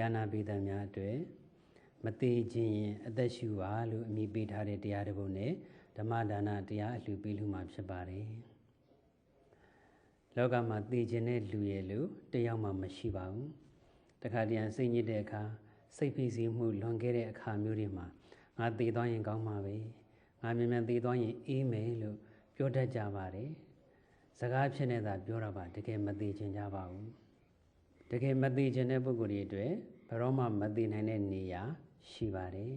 တရားနာပိသများအတွက်မသေးခြင်းရင်အသက်ရှူပါလို့အမိပေးထားတဲ့တရားတစ်ပုဒ်နဲ့ဓမ္မဒါနတရားအလှူပေးလူမှာဖြစ်ပါတယ်လောကမှာသေခြင်းတဲ့လူရဲ့လူတယောက်မှမရှိပါဘူးတခါတည်းစိတ်ညစ်တဲ့အခါစိတ်ဖိစီးမှုလွန်ခဲ့တဲ့အခါမျိုးတွေမှာငါသေသွားရင်ကောင်းမှာပဲငါမြန်မြန်သေသွားရင်အေးမယ်လို့ပြောတတ်ကြပါတယ်စကားဖြစ်နေတာပြောတာပါတကယ်မသေးခြင်းကြပါဘူး တကယ်မသေးခြင်းတဲ့ပုဂ္ဂိုလ်တွေအတွက်ဘရောမှမသေးနိုင်တဲ့နေရာရှိပါတယ်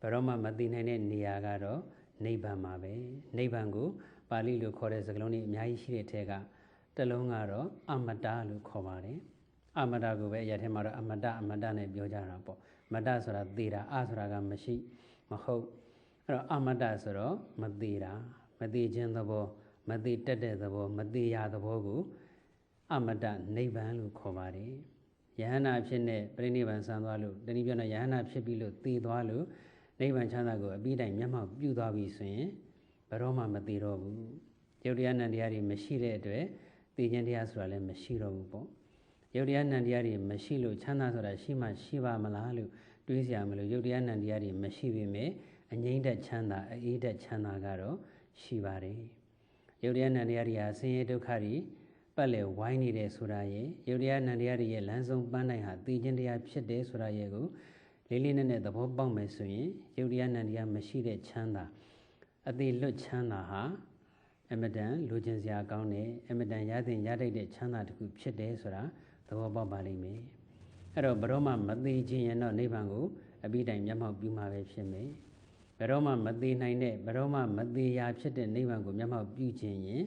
ဘရောမှမသေးနိုင်တဲ့နေရာကတော့နိဗ္ဗာန်မှာပဲနိဗ္ဗာန်ကိုပါဠိလိုခေါ်တဲ့စကားလုံးတွေအများကြီးရှိတဲ့ထဲကတစ်လုံးကတော့အမတလို့ခေါ်ပါတယ်အမတကိုပဲအရာထဲမှာတော့အမတအမတနဲ့ပြောကြတာပေါ့မတဆိုတာသေတာအဆိုတာကမရှိမဟုတ်အဲ့တော့အမတဆိုတော့မသေးတာမသေးခြင်းသဘော မသေးတက်တဲ့သဘော မသေးရသဘောကို အမတနိဗ္ဗာန်လို့ခေါ်ပါတယ်ယဟနာဖြစ်တဲ့ပြိနိဗ္ဗာန်ဆံသွားလို့တနည်းပြောတော့ယဟနာဖြစ်ပြီးလို့သိသွားလို့နိဗ္ဗာန်ချမ်းသာကိုအပြီးတိုင်မျက်မှောက်ပြုသွားပြီဆိုရင်ဘယ်တော့မှမသိတော့ဘူးရုပ်တရားနံတရားတွေမရှိတဲ့အတွက်သိခြင်းတရားဆိုတာလည်းမရှိတော့ဘူးပေါ့ရုပ်တရားနံတရားတွေမရှိလို့ချမ်းသာဆိုတာရှိမှရှိပါမလားလို့တွေးစရာမလိုရုပ်တရားနံတရားတွေမရှိပေမဲ့အငိမ့်တက်ချမ်းသာအေးတက်ချမ်းသာကတော့ရှိပါတယ်ရုပ်တရားနံတရားတွေဟာဆင်းရဲဒုက္ခတွေ ပတ်လည်ဝိုင်းနေတယ်ဆိုတာရဲ့ယုတ်တရားနံတရားတွေရဲ့လမ်းဆုံးပန်းနိုင်ဟာသိခြင်းတရားဖြစ်တယ်ဆိုတာရဲ့ကိုလေးလေးနက်နက်သဘောပေါက်မယ်ဆိုရင်ယုတ်တရားနံတရားမရှိတဲ့ချမ်းသာအသေးလွတ်ချမ်းသာဟာအမတန်လိုချင်စရာကောင်းတယ်အမတန်ရသင့်ရတတ်တဲ့ချမ်းသာတစ်ခုဖြစ်တယ်ဆိုတာသဘောပေါက်ပါလိမ့်မယ်အဲ့တော့ဘရောမှမသေးခြင်းရင်တော့နိဗ္ဗာန်ကိုအပြီးတိုင်မျက်မှောက်ပြုမှာပဲဖြစ်မယ်ဘရောမှမသေးနိုင်တဲ့ဘရောမှမသေးရာဖြစ်တဲ့နိဗ္ဗာန်ကိုမျက်မှောက်ပြုခြင်းရင်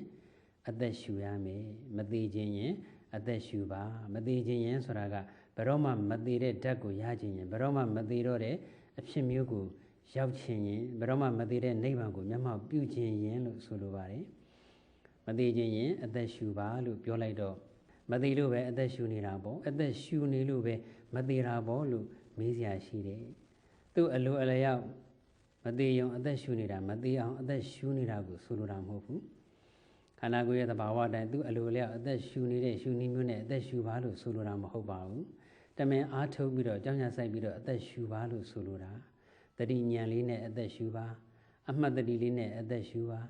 အသက်ရှူရမယ်မသေးခြင်းရင်အသက်ရှူပါမသေးခြင်းရင်ဆိုတာကဘရောမှမသေးတဲ့ဓာတ်ကိုရခြင်းရင်ဘရောမှမသေးတော့တဲ့အဖြစ်မျိုးကိုရောက်ခြင်းရင်ဘယ်တော့မှမသေးတဲ့နိဗ္ဗာန်ကိုမျက်မှောက်ပြုခြင်းရင်လို့ဆိုလိုပါတယ်မသေးခြင်းရင်အသက်ရှူပါလို့ပြောလိုက်တော့မသေးလို့ပဲအသက်ရှူနေတာပေါ့အသက်ရှူနေလို့ပဲမသေးတာပေါ့လို့မေးစရာရှိတယ်သူ့အလိုအလျောက်မသေးရင်အသက်ရှူနေတာမသေးအောင်အသက်ရှူနေတာကိုဆိုလိုတာမဟုတ်ဘူး ခန္ဓာကိုယ်ရဲ့သဘာဝတိုင်းသူ့အလိုအလျောက်အသက်ရှူနေတဲ့ရှူနည်းမျိုးနဲ့အသက်ရှူပါလို့ဆိုလိုတာမဟုတ်ပါဘူးတမင်အားထုတ်ပြီးတော့ကြောင်းညာဆိုင်ပြီးတော့အသက်ရှူပါလို့ဆိုလိုတာတတိဉာဏ်လေးနဲ့အသက်ရှူပါအမှတ်တတိလေးနဲ့အသက်ရှူပါ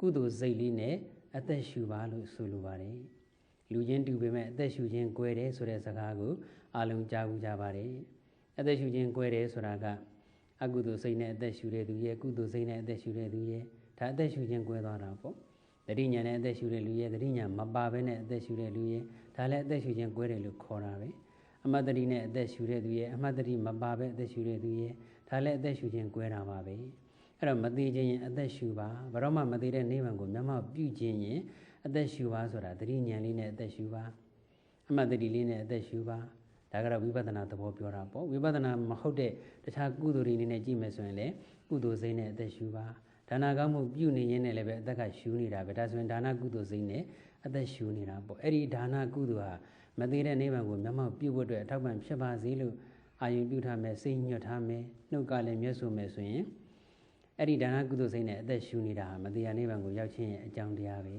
ကုသိုလ်စိတ်လေးနဲ့အသက်ရှူပါလို့ဆိုလိုပါတယ်လူချင်းတူပေမဲ့အသက်ရှူခြင်း꿰တယ်ဆိုတဲ့စကားကိုအလုံးကြားဘူးကြပါတယ်အသက်ရှူခြင်း꿰တယ်ဆိုတာကအကုသိုလ်စိတ်နဲ့အသက်ရှူတဲ့သူရဲ့ကုသိုလ်စိတ်နဲ့အသက်ရှူတဲ့သူရဲ့ဒါအသက်ရှူခြင်း꿰သွားတာပေါ့ တတိညာနဲ့အသက်ရှူတဲ့လူရဲ့တတိညာမပါဘဲနဲ့အသက်ရှူတဲ့လူရဲ့ဒါလည်းအသက်ရှူခြင်း꿰တယ်လို့ခေါ်တာပဲအမတ်တတိနဲ့အသက်ရှူတဲ့သူရဲ့အမတ်တတိမပါဘဲအသက်ရှူတဲ့သူရဲ့ဒါလည်းအသက်ရှူခြင်း꿰တာပါပဲအဲ့တော့မသေးခြင်းရင်အသက်ရှူပါဘရောမှမသေးတဲ့နိဗ္ဗာန်ကိုမျက်မှောက်ပြုခြင်းရင်အသက်ရှူပါဆိုတာတတိညာလေးနဲ့အသက်ရှူပါအမတ်တတိလေးနဲ့အသက်ရှူပါဒါကတော့ဝိပဿနာသဘောပြောတာပေါ့ဝိပဿနာမဟုတ်တဲ့တခြားကုသိုလ်တွေနဲ့ကြည့်မယ်ဆိုရင်လည်းကုသိုလ်စိတ်နဲ့အသက်ရှူပါ ဒါနာကောင်းမှုပြုနေရင်းနဲ့လည်းပဲအသက်ကရှူနေတာပဲဒါဆိုရင်ဒါနာကုသိုလ်စိတ်နဲ့အသက်ရှူနေတာပေါ့အဲ့ဒီဒါနာကုသိုလ်ဟာမသေးတဲ့နိဗ္ဗာန်ကိုမျက်မှောက်ပြုဖို့အတွက်အထောက်ပံ့ဖြစ်ပါစေလို့အာယုပြုထားမယ်စိတ်ညွတ်ထားမယ်နှုတ်ကလည်းမျက်စုံမယ်ဆိုရင်အဲ့ဒီဒါနကုသိုလ်စိတ်နဲ့အသက်ရှူနေတာမတရားနိဗ္ဗာန်ကိုရောက်ခြင်းရဲ့အကြောင်းတရားပဲ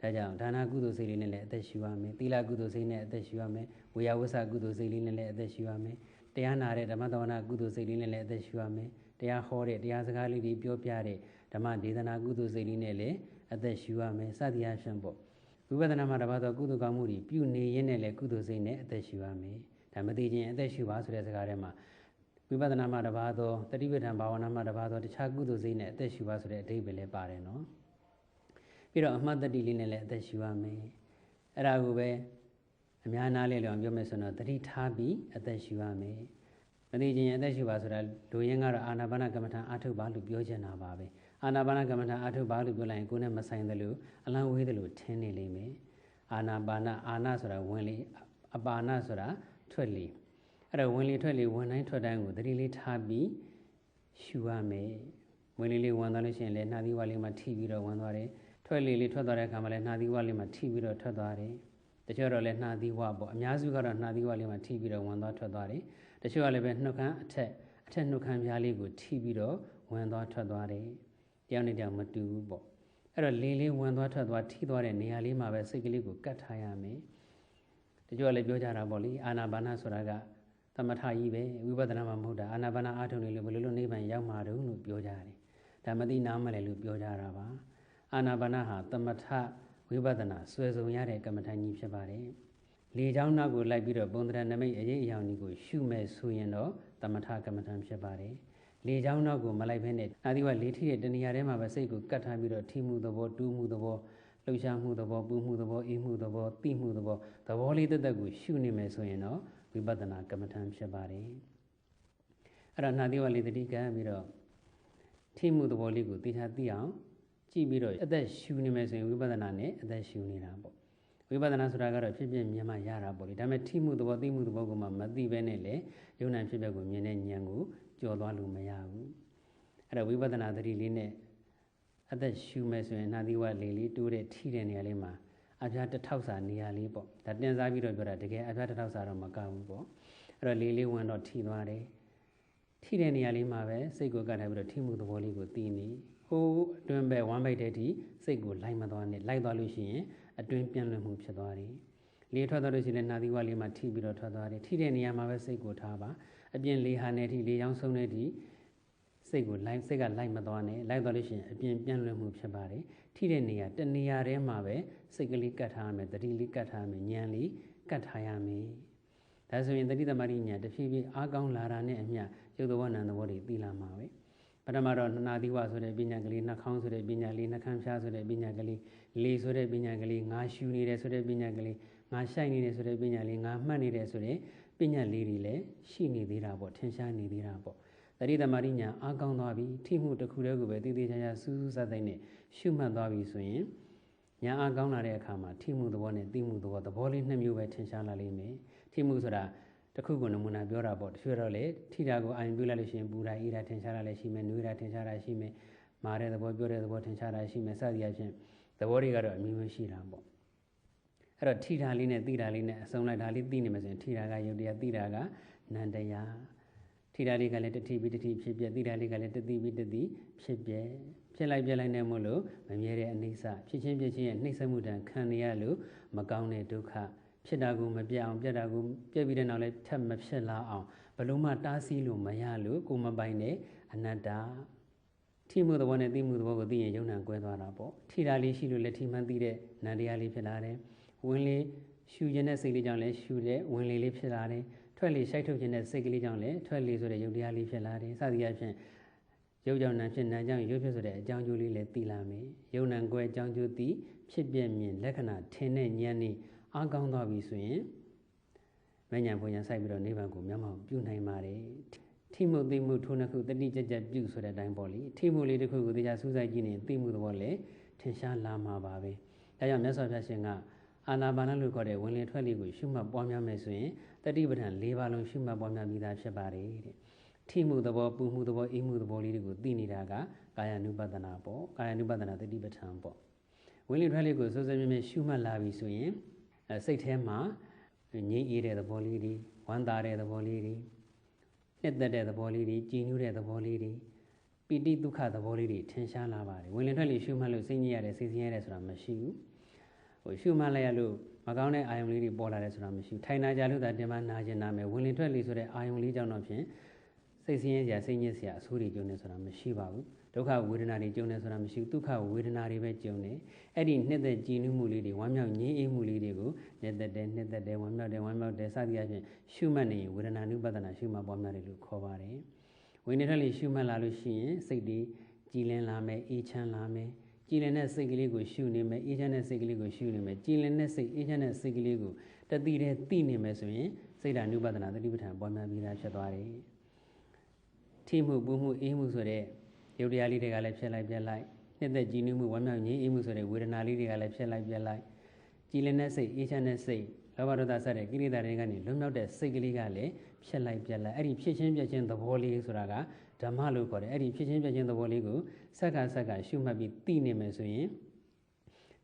ဒါကြောင့်ဒါနကုသိုလ်စိတ်လေးနဲ့လည်းအသက်ရှူရမယ်သီလကုသိုလ်စိတ်နဲ့အသက်ရှူရမယ်ဝေယဝဆကုသိုလ်စိတ်လေးနဲ့လည်းအသက်ရှူရမယ်တရားနာတဲ့ဓမ္မသဝနာကုသိုလ်စိတ်လေးနဲ့လည်းအသက်ရှူရမယ် တရားဟောတဲ့တရားစကားလေးတွေပြောပြတဲ့ဓမ္မဒေသနာကုသိုလ်စိတ်လေးနဲ့လည်းအသက်ရှူရမယ်စသည်အားဖြင့်ပေါ့ဝိပဿနာမှာတပါတော့ကုသိုလ်ကောင်းမှုတွေပြုနေရင်းနဲ့လည်းကုသိုလ်စိတ်နဲ့အသက်ရှူရမယ်ဒါမသိခြင်းအသက်ရှူပါဆိုတဲ့စကားထဲမှာဝိပဿနာမှာတပါတော့တတိပဋ္ဌာန်ဘာဝနာမှာတပါတော့တခြားကုသိုလ်စိတ်နဲ့အသက်ရှူပါဆိုတဲ့အဓိပ္ပာယ်လည်းပါတယ်နော်ပြီးတော့အမှတ်တတိလေးနဲ့လည်းအသက်ရှူရမယ်အဲ့ဒါကိုပဲအများနာလေးလောင်ပြောမယ်ဆိုတော့တတိထားပြီးအသက်ရှူရမယ် မသိခြင်းအသက်ရှူပါဆိုတာလူရင်းကတော့အာနာပါနကမ္မထာအာထုတ်ပါလို့ပြောချင်တာပါပဲအာနာပါနကမ္မထာအာထုတ်ပါလို့ပြောလိုက်ရင်ကိုယ်နဲ့မဆိုင်သလိုအလံဝေးသလိုထင်းနေလိမ့်မယ်အာနာပါနအာနာဆိုတာဝင်လေအပါဏဆိုတာထွက်လေအဲ့တော့ဝင်လေထွက်လေဝင်တိုင်းထွက်တိုင်းကိုသတိလေးထားပြီးရှူရမယ်ဝင်လေလေးဝင်သွားလို့ရှိရင်လည်းနှာသီးဝါလေးမှာထိပြီးတော့ဝင်သွားတယ်ထွက်လေလေးထွက်သွားတဲ့အခါမှာလည်းနှာသီးဝါလေးမှာထိပြီးတော့ထွက်သွားတယ်တချို့တော့လည်းနှာသီးဝါပေါ့အများစုကတော့နှာသီးဝါလေးမှာထိပြီးတော့ဝင်သွားထွက်သွားတယ် တချို့ကလည်းပဲနှုတ်ခမ်းအထက်အထက်နှုတ်ခမ်းပြားလေးကိုထိပြီးတော့ဝင်သွားထွက်သွားတယ်တယောက်နဲ့တယောက်မတူဘူးပေါ့အဲ့တော့လေးလေးဝင်သွားထွက်သွားထိသွားတဲ့နေရာလေးမှာပဲစိတ်ကလေးကိုကတ်ထားရမယ်တချို့ကလည်းပြောကြတာပေါ့လေအာနာပါနဆိုတာကသမထကြီးပဲဝိပဿနာမှမဟုတ်တာအာနာပါနာအားထုတ်နေလို့ဘယ်လိုလုပ်နိဗ္ဗာန်ရောက်မှာတုံးလို့ပြောကြတယ်ဒါမသိနားမလဲလို့ပြောကြတာပါအာနာပါနာဟာသမထဝိပဿနာဆွဲဆောင်ရတဲ့ကမ္မထာကြီးဖြစ်ပါတယ် လေချောင်းနောက်ကိုလိုက်ပြီးတော့ပုံသဏ္ဍာန်နမိတ်အရေးအယောင်ကြီးကိုရှုမဲ့ဆိုရင်တော့သမထကမ္မထာဖြစ်ပါတယ်လေချောင်းနောက်ကိုမလိုက်ဘဲနဲ့အာဒီဝလေးထိတဲ့တဏှာထဲမှာပဲစိတ်ကိုကတ်ထားပြီးတော့ထိမှုသဘောတူးမှုသဘောလှုပ်ရှားမှုသဘောပူမှုသဘောအေးမှုသဘောသိမှုသဘောသဘောလေးတက်တက်ကိုရှုနေမယ်ဆိုရင်တော့ဝိပဿနာကမ္မထံဖြစ်ပါတယ်အဲ့ဒါနာတိဝလေးတတိကံပြီးတော့ထိမှုသဘောလေးကိုသိချာသိအောင်ကြည့်ပြီးတော့အသက်ရှုနေမယ်ဆိုရင်ဝိပဿနာနဲ့အသက်ရှုနေတာပေါ့ ဝိပဿနာဆိုတာကတော့ဖြစ်ဖြစ်မြင်မှရတာပေါ့လေဒါပေမဲ့ထိမှုသဘောသိမှုသဘောကိုမှမသိဘဲနဲ့လေယုံနာဖြစ်ဖြစ်ကိုမြင်တဲ့ဉာဏ်ကိုကျော်သွားလို့မရဘူးအဲ့ဒါဝိပဿနာသတိလေးနဲ့အသက်ရှုမယ်ဆိုရင်နာသီဝလေးလေးတိုးတဲ့ထိတဲ့နေရာလေးမှာအပြားတစ်ထောက်စာနေရာလေးပေါ့ဒါတင်စားပြီးတော့ပြောတာတကယ်အပြားတစ်ထောက်စာတော့မကောက်ဘူးပေါ့အဲ့တော့လေးလေးဝင်တော့ထိသွားတယ်ထိတဲ့နေရာလေးမှာပဲစိတ်ကိုကတ်ထားပြီးတော့ထိမှုသဘောလေးကိုသိနေဟိုအတွင်းပဲဝမ်းပိုက်တဲ့ထိစိတ်ကိုလိုက်မသွားနဲ့လိုက်သွားလို့ရှိရင် အတွင်းပြန့်လွင့်မှုဖြစ်သွားတယ်လေးထွက်သွားလို့ရှိရင်နာသီဝလေးမှာထိပြီးတော့ထွက်သွားတယ်ထိတဲ့နေရာမှာပဲစိတ်ကိုထားပါအပြင်လေးဟာနေထိလေးချောင်းဆုံးတဲ့ထိစိတ်ကိုလိုက်စိတ်ကလိုက်မသွားနဲ့လိုက်သွားလို့ရှိရင်အပြင်ပြန့်လွင့်မှုဖြစ်ပါတယ်ထိတဲ့နေရာတနေရာထဲမှာပဲစိတ်ကလေးကတ်ထားရမယ်တတိလေးကတ်ထားရမယ်ဉာဏ်လေးကတ်ထားရမယ်ဒါဆိုရင်တတိသမารိဉာဏ်တဖြည်းဖြည်းအားကောင်းလာတာနဲ့အမျှရုပ်သဘောနာမ်သဘောတွေသိလာမှာပဲ ပထမတော့နနာသီဝဆိုတဲ့ပညာကလေးနှာခေါင်းဆိုတဲ့ပညာလေးနှာခမ်းဖျားဆိုတဲ့ပညာကလေးလေဆိုတဲ့ပညာကလေးငါရှူနေတယ်ဆိုတဲ့ပညာကလေးငါရှိုက်နေတယ်ဆိုတဲ့ပညာလေးငါမှတ်နေတယ်ဆိုတဲ့ပညာလေးတွေလည်းရှိနေသေးတာပေါ့ထင်ရှားနေသေးတာပေါ့တတိသမารိညာအားကောင်းသွားပြီထိမှုတစ်ခုတည်းကိုပဲတည်တည်ချာချာစူးစူးစက်တဲ့နဲ့ရှုမှတ်သွားပြီဆိုရင်ညာအားကောင်းလာတဲ့အခါမှာထိမှုသဘောနဲ့သိမှုသဘောသဘောလေးနှစ်မျိုးပဲထင်ရှားလာလိမ့်မယ်ထိမှုဆိုတာ တခုကိုနမူနာပြောတာပေါ့တချို့တော့လေထိတာကိုအာရုံပြုလိုက်လို့ရှိရင်ပူတာအေးတာထင်ရှားတာလည်းရှိမယ်နွေးတာထင်ရှားတာရှိမယ်မာတဲ့သဘောပြောတဲ့သဘောထင်ရှားတာရှိမယ်စသည်အချင်းသဘောတွေကတော့အမျိုးမျိုးရှိတာပေါ့အဲ့တော့ထိတာလေးနဲ့သိတာလေးနဲ့အစုံလိုက်ဒါလေးသိနေမှဆိုရင်ထိတာကယုတ်တရားသိတာကနန္တရားထိတာလေးကလည်းတတိပြီးတတိဖြစ်ပြသိတာလေးကလည်းတတိပြီးတတိဖြစ်ပြဖြစ်လိုက်ပြလိုက်နေမို့လို့မမြဲတဲ့အနိစ္စဖြစ်ချင်းဖြစ်ချင်းရဲ့နှိမ့်ဆက်မှုတန်ခံရလို့မကောင်းတဲ့ဒုက္ခ ဖြစ်တာကိုမပြတ်အောင်ပြတ်တာကိုပြတ်ပြီးတဲ့နောက်လည်းထပ်မဖြစ်လာအောင်ဘလို့မှတားဆီးလို့မရလို့ကိုမပိုင်တဲ့အနတ္တထိမှုသဘောနဲ့သိမှုသဘောကိုသိရင်ယုံနာကွဲသွားတာပေါ့ထိတာလေးရှိလို့လည်းထိမှန်းသိတဲ့နန္တရားလေးဖြစ်လာတယ်ဝင်လေရှူခြင်းတဲ့စိတ်လေးကြောင့်လည်းရှူတဲ့ဝင်လေလေးဖြစ်လာတယ်ထွက်လေရှိုက်ထုတ်ခြင်းတဲ့စိတ်ကလေးကြောင့်လည်းထွက်လေဆိုတဲ့ယုတ်တရားလေးဖြစ်လာတယ်စသည်အဖြစ်ရုပ်ကြောင့်နာဖြစ်နာကြောင့်ရုပ်ဖြစ်ဆိုတဲ့အကြောင်းကျိုးလေးလည်းသိလာမယ်ယုံနာကွဲအကြောင်းကျိုးသိဖြစ်ပြမြင်လက္ခဏာထင်တဲ့ဉာဏ်นี่ အားကောင်းသွားပြီဆိုရင်မဉ္ဇဉ်ဘုံညာစိုက်ပြီးတော့နိဗ္ဗာန်ကိုမျက်မှောက်ပြုနိုင်ပါတယ်ထိမှုသိမှုထိုးနှစ်ခုတတိကြကြပြုဆိုတဲ့အတိုင်းပေါ့လေထိမှုလေးတစ်ခုကိုတရားစူးစိုက်ကြည့်နေသိမှုသဘောလည်းထင်ရှားလာမှာပါပဲဒါကြောင့်မြတ်စွာဘုရားရှင်ကအာနာပါနလို့ခေါ်တဲ့ဝင်လေထွက်လေကိုရှုမှတ်ပွားများမယ်ဆိုရင်တတိပဋ္ဌာန်၄ပါးလုံးရှုမှတ်ပွားများပြီးသားဖြစ်ပါတယ်တဲ့ထိမှုသဘောပူမှုသဘောအေးမှုသဘောလေးတွေကိုသိနေတာကကာယ ानु ပဒနာပေါ့ကာယ ानु ပဒနာတတိပဋ္ဌာန်ပေါ့ဝင်လေထွက်လေကိုစိုးစိုးမြဲမြဲရှုမှတ်လာပြီဆိုရင် စိတ်ထဲမှာငြိမ့်အေးတဲ့သဘောလေးတွေဝမ်းသာတဲ့သဘောလေးတွေနှစ်သက်တဲ့သဘောလေးတွေကြည်နူးတဲ့သဘောလေးတွေပိဋိဒုက္ခသဘောလေးတွေထင်ရှားလာပါတယ်ဝင်လင်ထွက်လေရှုမှတ်လို့စိတ်ညစ်ရတယ်စိတ်ဆင်းရဲတယ်ဆိုတာမရှိဘူးဟိုရှုမှတ်လိုက်ရလို့မကောင်းတဲ့အာယုံလေးတွေပေါ်လာတယ်ဆိုတာမရှိဘူးထိုင်နာကြလို့သာတင်မနာကျင်နာမယ်ဝင်လင်ထွက်လေဆိုတဲ့အာယုံလေးကြောင့်တော့ဖြင့်စိတ်ဆင်းရဲစရာစိတ်ညစ်စရာအဆိုးတွေကျုံနေဆိုတာမရှိပါဘူး ဒုက္ခဝေဒနာတွေကျုံနေဆိုတာမရှိဘူးဒုက္ခဝေဒနာတွေပဲကျုံနေအဲ့ဒီနှစ်သက်ကြည်နူးမှုလေးတွေဝမ်းမြောက်ငြိမ်းအေးမှုလေးတွေကိုနှစ်သက်တယ်နှစ်သက်တယ်ဝမ်းမြောက်တယ်ဝမ်းမြောက်တယ်စသည်အချင်းရှုမှတ်နေဝေဒနာနုပဒနာရှုမှတ်ပေါ်များတယ်လို့ခေါ်ပါတယ်ဝိနည်းထက်လေးရှုမှတ်လာလို့ရှိရင်စိတ်တွေကြည်လင်လာမယ်အေးချမ်းလာမယ်ကြည်လင်တဲ့စိတ်ကလေးကိုရှုနေမယ်အေးချမ်းတဲ့စိတ်ကလေးကိုရှုနေမယ်ကြည်လင်တဲ့စိတ်အေးချမ်းတဲ့စိတ်ကလေးကိုတတိတဲ့သိနေမယ်ဆိုရင်စိတ်ဓာနုပဒနာသတိပဋ္ဌာန်ပေါ်များပြီးသားဖြစ်သွားတယ်ထိမှုပူမှုအေးမှုဆိုတဲ့ ရုပ်တရားလေးတွေကလည်းဖြစ်လိုက်ပြက်လိုက်နှစ်သက်ကြည်နူးမှုဝမ်းမြောက်ငြိမ်းအေးမှုဆိုတဲ့ဝေဒနာလေးတွေကလည်းဖြစ်လိုက်ပြက်လိုက်ကြည်လင်တဲ့စိတ်အေးချမ်းတဲ့စိတ်လောဘဒေါသစတဲ့ကိလေသာတွေကနေလွတ်မြောက်တဲ့စိတ်ကလေးကလည်းဖြစ်လိုက်ပြက်လိုက်အဲ့ဒီဖြစ်ချင်းပြက်ချင်းသဘောလေးဆိုတာကဓမ္မလို့ခေါ်တယ်အဲ့ဒီဖြစ်ချင်းပြက်ချင်းသဘောလေးကိုစက္ကစက္ကရှုမှတ်ပြီးသိနေမယ်ဆိုရင်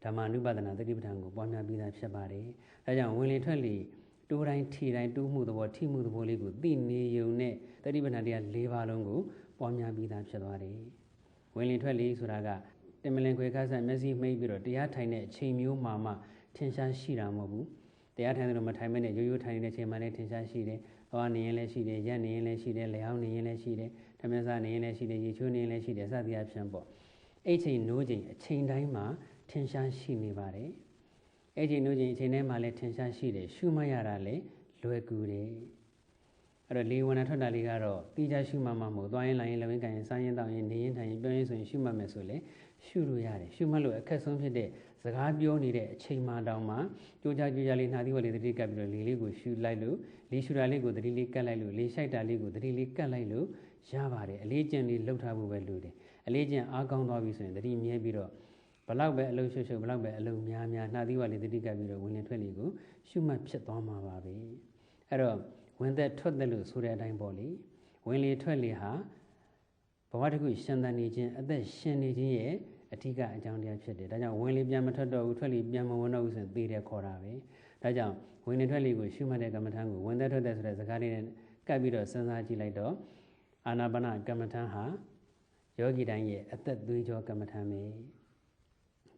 ဓမ္မနုပဒနာတတိပဋ္ဌာန်ကိုပွားများပြီးသားဖြစ်ပါတယ်ဒါကြောင့်ဝင်လေထွက်လေတိုးတိုင်းထီတိုင်းတိုးမှုသဘောထိမှုသဘောလေးကိုသိနေုံနဲ့တတိပဋ္ဌာန်တရား၄ပါးလုံးကို ပွားများပြီးသားဖြစ်သွားတယ်။ဝင်လင်ထွက်လေဆိုတာကတင်မလင်ခွေခါဆက်မျက်စိမှိတ်ပြီးတော့တရားထိုင်တဲ့အချိန်မျိုးမှမှထင်ရှားရှိတာမဟုတ်ဘူး။တတရားထိုင်လို့မထိုင်မနဲ့ရိုးရိုးထိုင်နေတဲ့ချိန်မှလည်းထင်ရှားရှိတယ်။သွားနေရင်လည်းရှိတယ်၊ရက်နေရင်လည်းရှိတယ်၊လျှောင်းနေရင်လည်းရှိတယ်၊ဓမ္မစနေရင်လည်းရှိတယ်၊ရေချိုးနေရင်လည်းရှိတယ်စသည်အဖြစ်ပေါ့။အဲ့ချိန်နိုးချိန်အချိန်တိုင်းမှာထင်ရှားရှိနေပါတယ်။အဲ့ချိန်နိုးချိန်အချိန်တိုင်းမှာလည်းထင်ရှားရှိတယ်ရှုမှတ်ရတာလည်းလွယ်ကူတယ်။ အဲ့တော့လေဝဏထွက်တာလေးကတော့တိကျရှုမှတ်မှမဟုတ်သွားရင်လာရင်လဝင်းကန်ရင်စားရင်တောင်းရင်နေရင်ထိုင်ရင်ပြောရင်ဆိုရင်ရှုမှတ်မယ်ဆိုလေရှုလို့ရတယ်ရှုမှတ်လို့အခက်ဆုံးဖြစ်တဲ့စကားပြောနေတဲ့အချိန်မှတောင်မှကြိုးကြကြိုးကြလေးနှာသီးဝလေးတတိကပ်ပြီးတော့လေလေးကိုရှူလိုက်လို့လေရှူတာလေးကိုတတိလေးကပ်လိုက်လို့လေရှိုက်တာလေးကိုတတိလေးကပ်လိုက်လို့ရပါတယ်အလေးကျင့်လေးလှုပ်ထားဖို့ပဲလိုတယ်အလေးကျင့်အားကောင်းသွားပြီဆိုရင်တတိမြဲပြီးတော့ဘလောက်ပဲအလုံးရှုပ်ရှုပ်ဘလောက်ပဲအလုံးများများနှာသီးဝလေးတတိကပ်ပြီးတော့ဝင်လင်ထွက်လေးကိုရှုမှတ်ဖြစ်သွားမှာပါပဲအဲ့တော့ ဝင်သက်ထွက်သက်လို့ဆိုတဲ့အတိုင်းပေါ့လေဝင်လေထွက်လေဟာဘဝတစ်ခုရှင်သန်နေခြင်းအသက်ရှင်နေခြင်းရဲ့အဓိကအကြောင်းတရားဖြစ်တယ်ဒါကြောင့်ဝင်လေပြန်မထွက်တော့ဘူးထွက်လေပြန်မဝင်တော့ဘူးဆိုရင်သေတယ်ခေါ်တာပဲဒါကြောင့်ဝင်လေထွက်လေကိုရှုမှတ်တဲ့ကမ္မထံကိုဝင်သက်ထွက်သက်ဆိုတဲ့စကားလေးနဲ့ကပ်ပြီးတော့စဉ်းစားကြည့်လိုက်တော့အာနာပါနကမ္မထံဟာယောဂီတိုင်းရဲ့အသက်သွေးကြောကမ္မထံပဲ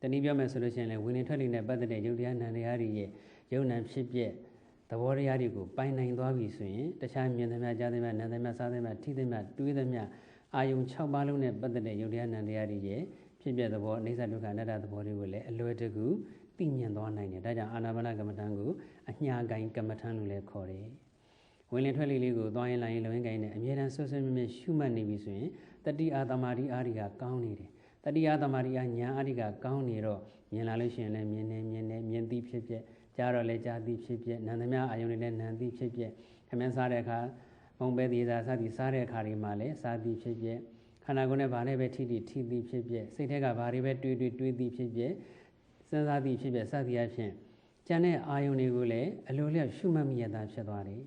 တနည်းပြောမယ်ဆိုလို့ရှိရင်လည်းဝင်လေထွက်လေနဲ့ပတ်သက်တဲ့ယုတ်တရားနံတရားတွေရဲ့ယုံနံဖြစ်ပြက် သဘောတရားတွေကိုပိုင်နိုင်သွားပြီဆိုရင်တခြားမြင်သမျှကြားသမျှနားသမျှစားသမျှထိသမျှတွေးသမျှအာယုံ6ပါးလုံးနဲ့ပတ်သက်တဲ့ယုတ်တရားနံတရားတွေရဲ့ဖြစ်ပြသဘောအိဋ္ဌဒုက္ခအနတ္တသဘောတွေကိုလည်းအလွယ်တကူသိမြင်သွားနိုင်တယ်ဒါကြောင့်အာနာပါနကမ္မထံကိုအညာကိုင်ကမ္မထံလို့လည်းခေါ်တယ်ဝင်လင်ထွက်လေလေးကိုသွားရင်လာရင်လုံရင်ကိုင်နဲ့အမြဲတမ်းဆွဆွမြဲမြဲရှုမှတ်နေပြီဆိုရင်တတိအာသမာဓိအာရိကကောင်းနေတယ်တတိအာသမာဓိအာညာအာရိကကောင်းနေတော့မြင်လာလို့ရှိရင်လည်းမြင်နေမြင်နေမြင်သိဖြစ်ဖြစ် ကြားတော့လည်းကြားသိဖြစ်ဖြစ်နာမ်သမျှအာယုန်တွေလည်းနာမ်သိဖြစ်ဖြစ်ခမင်းစားတဲ့အခါမုံပဲသေးစားစသည်စားတဲ့အခါတွေမှာလည်းစားသိဖြစ်ဖြစ်ခန္ဓာကိုယ်နဲ့ဘာနဲ့ပဲထိထိထိသည်ဖြစ်ဖြစ်စိတ်ထဲကဘာတွေပဲတွေးတွေးတွေးသည်ဖြစ်ဖြစ်စဉ်းစားသည်ဖြစ်ဖြစ်စသည်အဖြစ်ကျန်တဲ့အာယုန်တွေကိုလည်းအလိုလျောက်ရှုမှတ်မိရတာဖြစ်သွားတယ်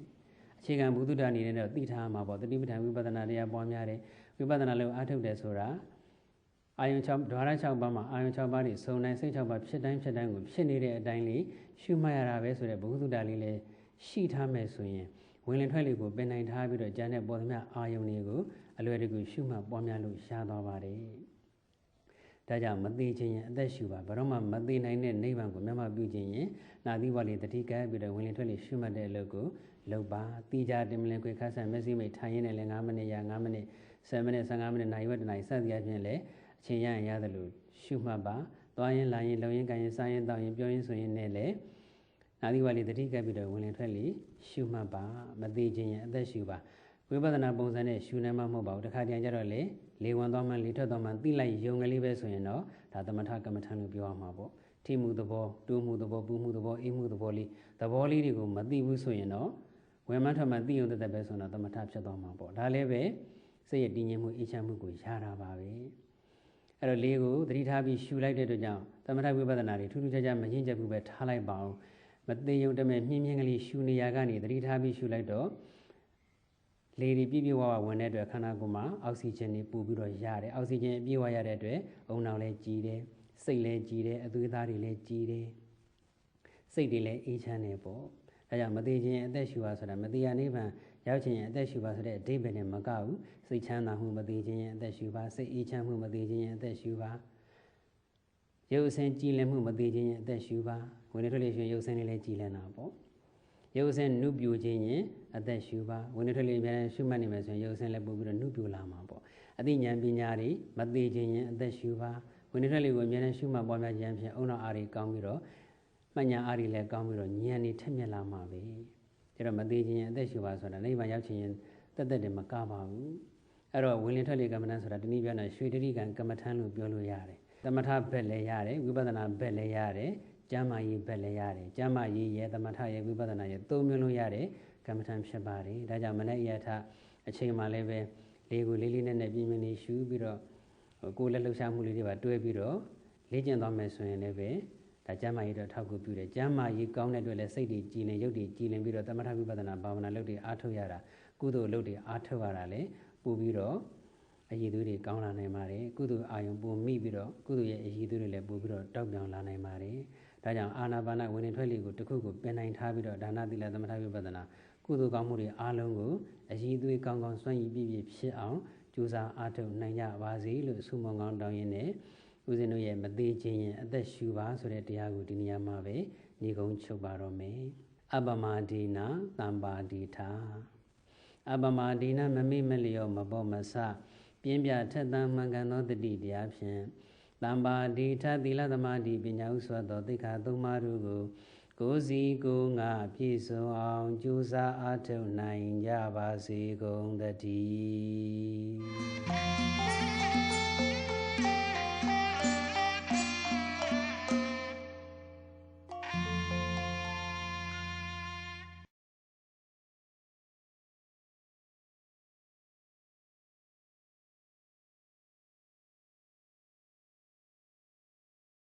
အခြေခံဘုဒ္ဓတာအနေနဲ့တော့သိထားမှာပေါ့တတိပဋ္ဌာန်ဝိပဿနာတရားပွားများတယ်ဝိပဿနာလို့အားထုတ်တယ်ဆိုတာ အာယုံ6ဓဝရ6ပါးမှာအာယုံ6ပါးတွေစုံတိုင်းစိတ်6ပါးဖြစ်တိုင်းဖြစ်တိုင်းကိုဖြစ်နေတဲ့အတိုင်းလေးရှုမှတ်ရတာပဲဆိုတဲ့ဘုဟုတ္တလေးလည်းရှိထားမယ်ဆိုရင်ဝင်လင်ထွက်လေကိုပင်နိုင်ထားပြီးတော့ကျန်တဲ့ပေါ်သမျှအာယုံတွေကိုအလွယ်တကူရှုမှတ်ပွားများလို့ရှားသွားပါတယ်။ဒါကြောင့်မသိခြင်းရင်အသက်ရှုပါဘယ်တော့မှမသိနိုင်တဲ့နိဗ္ဗာန်ကိုမျက်မှောက်ပြုခြင်းရင်နာသီဝလေးတတိကဲပြီးတော့ဝင်လင်ထွက်လေရှုမှတ်တဲ့အလုပ်ကိုလုပ်ပါ။တိကြတင်မလင်ခွေခါဆန်မျက်စိမိတ်ထိုင်ရင်းနဲ့လည်း9မိနစ်ရ9မိနစ်10မိနစ်15မိနစ်နိုင်ဝက်တနိုင်စသည်အပြင်လည်းအချိန် ရရင်ရတယ်လို့ရှုမှတ်ပါ။သွားရင်လာရင်လုံရင်ကန်ရင်စားရင်တောင်းရင်ပြောရင်ဆိုရင်လည်းနာသီဝလေးတတိကဲပြီးတော့ဝင်လင်ထွက်လေရှုမှတ်ပါမသိခြင်းရင်အသက်ရှုပါဝိပဿနာပုံစံနဲ့ရှုနေမှမဟုတ်ပါဘူးတခါတည်းကျတော့လေလေဝင်သွားမှလေထွက်သွားမှသိလိုက်ယုံကလေးပဲဆိုရင်တော့ဒါသမထကမ္မထံလို့ပြောရမှာပေါ့ထိမှုသဘောတူးမှုသဘောပူမှုသဘောအေးမှုသဘောလေးသဘောလေးတွေကိုမသိဘူးဆိုရင်တော့ဝေမထမှသိုံတသက်ပဲဆိုတော့သမထဖြစ်သွားမှာပေါ့ဒါလည်းပဲစိတ်ရဲ့တည်ငြိမ်မှုအေးချမ်းမှုကိုရတာပါပဲ အဲ့တော့လေးကိုသတိထားပြီးရှူလိုက်တဲ့အတွက်ကြောင့်သမထဝိပဿနာတွေထူးထူးခြားခြားမရင့်ကျက်ဘူးပဲထားလိုက်ပါအောင်မသိယုံတမဲ့မြင်းမြင်းကလေးရှူနေရကနေသတိထားပြီးရှူလိုက်တော့လေဒီပြည့်ပြည့်ဝဝဝင်တဲ့အတွက်ခန္ဓာကိုယ်မှာအောက်ဆီဂျင်တွေပူပြီးတော့ရတယ်အောက်ဆီဂျင်အပြည့်ဝရတဲ့အတွက်အုံနောင်လည်းကြီးတယ်စိတ်လည်းကြီးတယ်အသွေးသားတွေလည်းကြီးတယ်စိတ်တွေလည်းအေးချမ်းတယ်ပေါ့ဒါကြောင့်မသေးခြင်းအသက်ရှူပါဆိုတာမသေးရနိဗ္ဗာန်ရောက်ခြင်းအသက်ရှူပါဆိုတဲ့အဓိပ္ပာယ်နဲ့မကဘူး စိတ်ချမ်းသာမှုမသေးခြင်းအသက်ရှူပါစိတ်အေးချမ်းမှုမသေးခြင်းအသက်ရှူပါရုပ်အစင်းကြည်လင်မှုမသေးခြင်းအသက်ရှူပါဝင်နေထွက်လေရှင်ရုပ်စင်းလေးလည်းကြည်လင်တာပေါ့ရုပ်ဆင်းနုပြိုခြင်းရင်အသက်ရှူပါဝင်ထွက်လေအများရှုမှတ်နေမယ်ဆိုရင်ရုပ်ဆင်းလည်းပို့ပြီးတော့နုပြိုလာမှာပေါ့အသိဉာဏ်ပညာတွေမသေးခြင်းရင်အသက်ရှူပါဝင်ထွက်လေကိုအများနဲ့ရှုမှတ်ပွားများခြင်းဖြင့်အုံနောက်အားတွေကောင်းပြီးတော့မှညာအားတွေလည်းကောင်းပြီးတော့ဉာဏ်တွေထက်မြက်လာမှာပဲဒါတော့မသေးခြင်းရင်အသက်ရှူပါဆိုတာနိဗ္ဗာန်ရောက်ခြင်းရင်တက်တက်တယ်မကပါဘူး အဲ့တော့ဝင်လင်ထွက်လေကမ္မဋ္ဌာန်းဆိုတာတနည်းပြောရင်ရွှေတတိကံကမ္မထမ်းလို့ပြောလို့ရတယ်သမထဘက်လည်းရတယ်ဝိပဿနာဘက်လည်းရတယ်ကျမ်းမာရေးဘက်လည်းရတယ်ကျမ်းမာရေးရဲ့သမထရဲ့ဝိပဿနာရဲ့သုံးမျိုးလုံးရတယ်ကမ္မထံဖြစ်ပါတယ်ဒါကြောင့်မနေ့ရထအချိန်မှလည်းပဲလေးကိုလေးလေးနဲ့နဲ့ပြင်းပြင်းလေးရှူပြီးတော့ကိုယ်လက်လှုပ်ရှားမှုလေးတွေပါတွဲပြီးတော့လေ့ကျင့်သွားမယ်ဆိုရင်လည်းပဲဒါကျမ်းမာရေးတော့ထောက်ကူပြုတယ်ကျမ်းမာရေးကောင်းတဲ့အတွက်လည်းစိတ်တွေကြည်လင်ရုပ်တွေကြည်လင်ပြီးတော့သမထဝိပဿနာဘာဝနာလုပ်တွေအားထုတ်ရတာကုသိုလ်လုပ်တွေအားထုတ်ရတာလည်း ပို့ပြီးတော့အည်သွေးတွေကောင်းလာနိုင်ပါတယ်ကုသိုလ်အာယုံပုံမိပြီးတော့ကုသိုလ်ရဲ့အည်သွေးတွေလည်းပို့ပြီးတော့တောက်ပြောင်လာနိုင်ပါတယ်ဒါကြောင့်အာနာပါနဝင်နေထွက်လေကိုတစ်ခုကိုပင်နိုင်ထားပြီးတော့ဒါနသီလသမထဝိပဿနာကုသိုလ်ကောင်းမှုတွေအားလုံးကိုအည်သွေးကောင်းကောင်းစွန့်ရည်ပြည့်ပြည့်ဖြစ်အောင်ကြိုးစားအားထုတ်နိုင်ကြပါစေလို့ဆုမွန်ကောင်းတောင်းရင်းနဲ့ဦးဇင်းတို့ရဲ့မသေးခြင်းရင်အသက်ရှူပါဆိုတဲ့တရားကိုဒီနေရာမှာပဲညီကုန်းချုပ်ပါတော့မယ်အပမဒီနာတမ္ပါဒီထာ အပမဒီနာမမိမလျော့မပေါ်မဆပြင်းပြထက်သန်မှန်ကန်သောတတိတရားဖြင့်တမ္ပါဒီထသီလသမာဓိပညာဥစွာသောသိက္ခာသုံးပါးတို့ကိုကိုယ်စီကိုယ်ငါပြည့်စုံအောင်ကြိုးစားအားထုတ်နိုင်ကြပါစေကုန်သတည်း